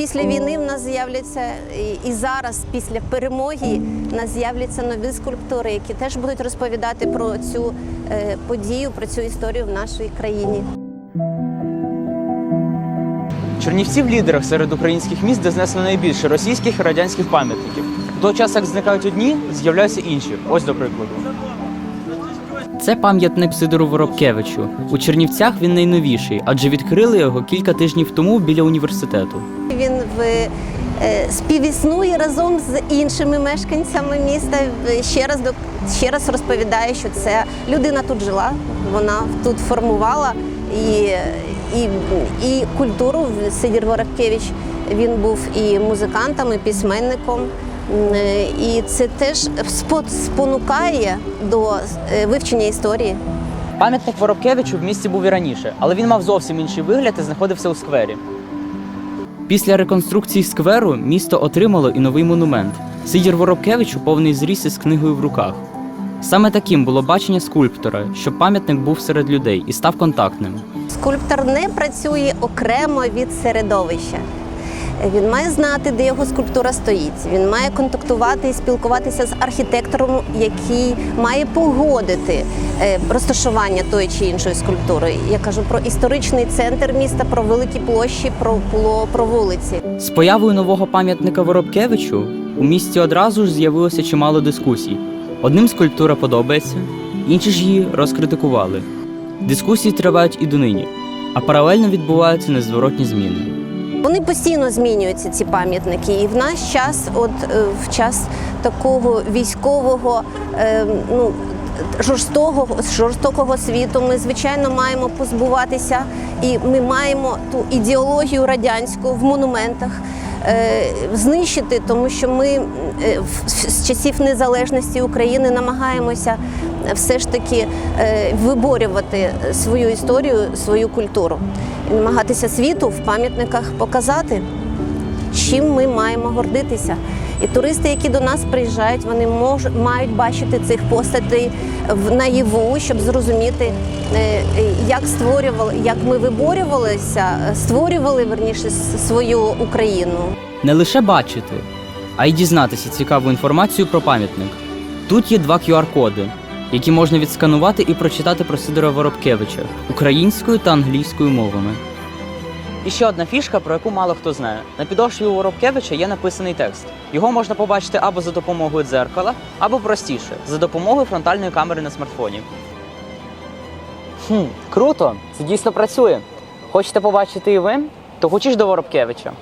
після війни в нас з'являться і, і зараз, після перемоги, в нас з'являться нові скульптури, які теж будуть розповідати про цю е, подію, про цю історію в нашій країні. Чернівці в лідерах серед українських міст, де знесли найбільше російських і радянських пам'ятників. В той час, як зникають одні, з'являються інші. Ось до прикладу. Це пам'ятник Сидору Воробкевичу. У Чернівцях він найновіший, адже відкрили його кілька тижнів тому біля університету. Він в е, співіснує разом з іншими мешканцями міста. Ще раз до ще раз розповідає, що це людина тут жила, вона тут формувала і, і, і культуру. Сидір Воробкевич він був і музикантом, і письменником. Е, І це теж спо- спонукає до е, вивчення історії. Пам'ятник Воробкевичу в місті був і раніше, але він мав зовсім інший вигляд і знаходився у сквері. Після реконструкції скверу місто отримало і новий монумент Сидір Воробкевич у повний зріс із книгою в руках. Саме таким було бачення скульптора, щоб пам'ятник був серед людей і став контактним. Скульптор не працює окремо від середовища. Він має знати, де його скульптура стоїть. Він має контактувати і спілкуватися з архітектором, який має погодити е, розташування тої чи іншої скульптури. Я кажу про історичний центр міста, про великі площі, про, про, вулиці. З появою нового пам'ятника Воробкевичу у місті одразу ж з'явилося чимало дискусій. Одним скульптура подобається, інші ж її розкритикували. Дискусії тривають і донині, а паралельно відбуваються незворотні зміни. Вони постійно змінюються, ці пам'ятники. І в наш час, от е, в час такого військового, е, ну жорстокого, жорстокого світу, ми звичайно маємо позбуватися, і ми маємо ту ідеологію радянську в монументах. е, Знищити, тому що ми з часів незалежності України намагаємося все ж таки е, виборювати свою історію, свою культуру і намагатися світу в пам'ятниках показати, чим ми маємо гордитися. І туристи, які до нас приїжджають, вони мож, мають бачити цих постатей в наяву, щоб зрозуміти, е, як створювали, як ми виборювалися, створювали верніше свою Україну. Не лише бачити, а й дізнатися цікаву інформацію про пам'ятник. Тут є два QR-коди, які можна відсканувати і прочитати про Сидора Воробкевича українською та англійською мовами. І ще одна фішка, про яку мало хто знає. На підошві у Воробкевича є написаний текст. Його можна побачити або за допомогою дзеркала, або простіше за допомогою фронтальної камери на смартфоні. Хм, круто! Це дійсно працює. Хочете побачити і ви? То хочеш до Воробкевича.